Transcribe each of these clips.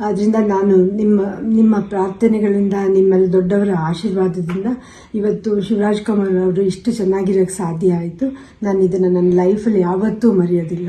ಆದ್ದರಿಂದ ನಾನು ನಿಮ್ಮ ನಿಮ್ಮ ಪ್ರಾರ್ಥನೆಗಳಿಂದ, ನಿಮ್ಮಲ್ಲಿ ದೊಡ್ಡವರ ಆಶೀರ್ವಾದದಿಂದ ಇವತ್ತು ಶಿವರಾಜ್ ಕುಮಾರ್ ಅವರು ಇಷ್ಟು ಚೆನ್ನಾಗಿರೋಕ್ಕೆ ಸಾಧ್ಯ ಆಯಿತು. ನಾನು ಇದನ್ನು ನನ್ನ ಲೈಫಲ್ಲಿ ಯಾವತ್ತೂ ಮರೆಯೋದಿಲ್ಲ.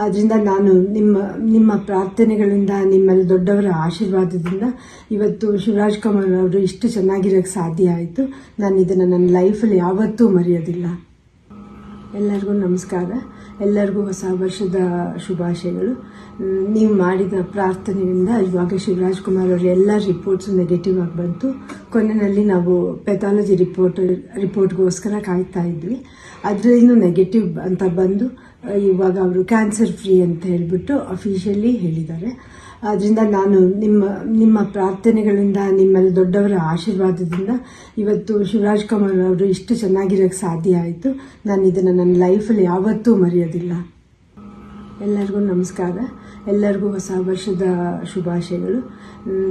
ಆದ್ದರಿಂದ ನಾನು ನಿಮ್ಮ ನಿಮ್ಮ ಪ್ರಾರ್ಥನೆಗಳಿಂದ, ನಿಮ್ಮಲ್ಲಿ ದೊಡ್ಡವರ ಆಶೀರ್ವಾದದಿಂದ ಇವತ್ತು ಶಿವರಾಜ್ ಕುಮಾರ್ ಅವರು ಇಷ್ಟು ಚೆನ್ನಾಗಿರೋಕ್ಕೆ ಸಾಧ್ಯ ಆಯಿತು. ನಾನು ಇದನ್ನು ನನ್ನ ಲೈಫಲ್ಲಿ ಯಾವತ್ತೂ ಮರೆಯೋದಿಲ್ಲ. ಎಲ್ಲರಿಗೂ ನಮಸ್ಕಾರ. ಎಲ್ಲರಿಗೂ ಹೊಸ ವರ್ಷದ ಶುಭಾಶಯಗಳು. ನೀವು ಮಾಡಿದ ಪ್ರಾರ್ಥನೆಯಿಂದ ಇವಾಗ ಶಿವರಾಜ್ ಕುಮಾರ್ ಅವರ ಎಲ್ಲ ರಿಪೋರ್ಟ್ಸು ನೆಗೆಟಿವ್ ಆಗಿ ಬಂತು. ಕೊನೆಯಲ್ಲಿ ನಾವು ಪೆಥಾಲಜಿ ರಿಪೋರ್ಟ್ ರಿಪೋರ್ಟ್ಗೋಸ್ಕರ ಕಾಯ್ತಾ ಇದ್ವಿ. ಅದರಲ್ಲೂ ನೆಗೆಟಿವ್ ಅಂತ ಬಂದು ಇವಾಗ ಅವರು ಕ್ಯಾನ್ಸರ್ ಫ್ರೀ ಅಂತ ಹೇಳಿಬಿಟ್ಟು ಅಫಿಷಿಯಲಿ ಹೇಳಿದ್ದಾರೆ. ಆದ್ದರಿಂದ ನಾನು ನಿಮ್ಮ ನಿಮ್ಮ ಪ್ರಾರ್ಥನೆಗಳಿಂದ, ನಿಮ್ಮಲ್ಲಿ ದೊಡ್ಡವರ ಆಶೀರ್ವಾದದಿಂದ ಇವತ್ತು ಶಿವರಾಜ್ ಕುಮಾರ್ ಅವರು ಇಷ್ಟು ಚೆನ್ನಾಗಿರೋಕ್ಕೆ ಸಾಧ್ಯ ಆಯಿತು. ನಾನು ಇದನ್ನು ನನ್ನ ಲೈಫಲ್ಲಿ ಯಾವತ್ತೂ ಮರೆಯೋದಿಲ್ಲ. ಎಲ್ಲರಿಗೂ ನಮಸ್ಕಾರ. ಎಲ್ಲರಿಗೂ ಹೊಸ ವರ್ಷದ ಶುಭಾಶಯಗಳು.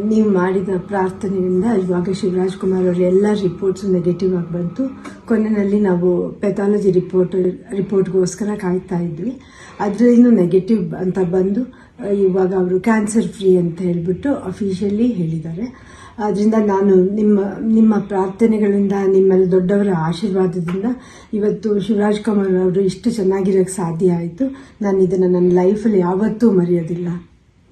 ನೀವು ಮಾಡಿದ ಪ್ರಾರ್ಥನೆಯಿಂದ ಇವಾಗ ಶಿವರಾಜ್ ಕುಮಾರ್ ಅವರ ಎಲ್ಲ ರಿಪೋರ್ಟ್ಸ್ ನೆಗೆಟಿವ್ ಆಗಿ ಬಂತು. ಕೊನೆಯಲ್ಲಿ ನಾವು ಪೆಥಾಲಜಿ ರಿಪೋರ್ಟ್ ರಿಪೋರ್ಟ್ಗೋಸ್ಕರ ಕಾಯ್ತಾ ಇದ್ವಿ. ಅದರಲ್ಲಿನೂ ನೆಗೆಟಿವ್ ಅಂತ ಬಂದು ಇವಾಗ ಅವರು ಕ್ಯಾನ್ಸರ್ ಫ್ರೀ ಅಂತ ಹೇಳಿಬಿಟ್ಟು ಅಫಿಷಿಯಲಿ ಹೇಳಿದ್ದಾರೆ. ಆದ್ದರಿಂದ ನಾನು ನಿಮ್ಮ ನಿಮ್ಮ ಪ್ರಾರ್ಥನೆಗಳಿಂದ, ನಿಮ್ಮಲ್ಲಿ ದೊಡ್ಡವರ ಆಶೀರ್ವಾದದಿಂದ ಇವತ್ತು ಶಿವರಾಜ್ ಕುಮಾರ್ ಅವರು ಇಷ್ಟು ಚೆನ್ನಾಗಿರೋಕ್ಕೆ ಸಾಧ್ಯ ಆಯಿತು. ನಾನು ಇದನ್ನು ನನ್ನ ಲೈಫಲ್ಲಿ ಯಾವತ್ತೂ ಮರೆಯೋದಿಲ್ಲ.